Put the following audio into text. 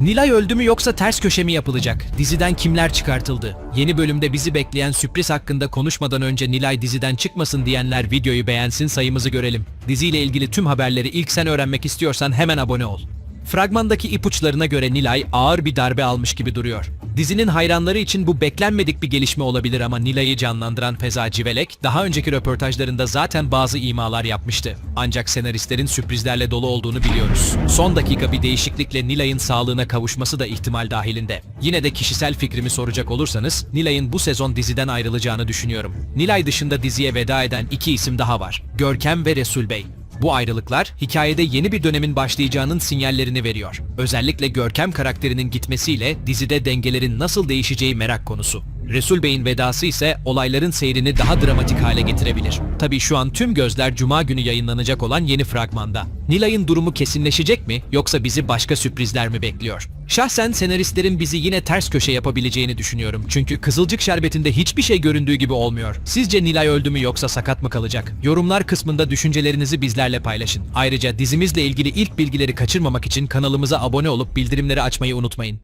Nilay öldü mü yoksa ters köşe mi yapılacak? Diziden kimler çıkartıldı? Yeni bölümde bizi bekleyen sürpriz hakkında konuşmadan önce Nilay diziden çıkmasın diyenler videoyu beğensin sayımızı görelim. Diziyle ilgili tüm haberleri ilk sen öğrenmek istiyorsan hemen abone ol. Fragmandaki ipuçlarına göre Nilay ağır bir darbe almış gibi duruyor. Dizinin hayranları için bu beklenmedik bir gelişme olabilir ama Nilay'ı canlandıran Feza Civelek daha önceki röportajlarında zaten bazı imalar yapmıştı. Ancak senaristlerin sürprizlerle dolu olduğunu biliyoruz. Son dakika bir değişiklikle Nilay'ın sağlığına kavuşması da ihtimal dahilinde. Yine de kişisel fikrimi soracak olursanız Nilay'ın bu sezon diziden ayrılacağını düşünüyorum. Nilay dışında diziye veda eden iki isim daha var. Görkem ve Resul Bey. Bu ayrılıklar hikayede yeni bir dönemin başlayacağının sinyallerini veriyor. Özellikle Görkem karakterinin gitmesiyle dizide dengelerin nasıl değişeceği merak konusu. Resul Bey'in vedası ise olayların seyrini daha dramatik hale getirebilir. Tabii şu an tüm gözler Cuma günü yayınlanacak olan yeni fragmanda. Nilay'ın durumu kesinleşecek mi yoksa bizi başka sürprizler mi bekliyor? Şahsen senaristlerin bizi yine ters köşe yapabileceğini düşünüyorum. Çünkü Kızılcık Şerbeti'nde hiçbir şey göründüğü gibi olmuyor. Sizce Nilay öldü mü yoksa sakat mı kalacak? Yorumlar kısmında düşüncelerinizi bizlerle paylaşın. Ayrıca dizimizle ilgili ilk bilgileri kaçırmamak için kanalımıza abone olup bildirimleri açmayı unutmayın.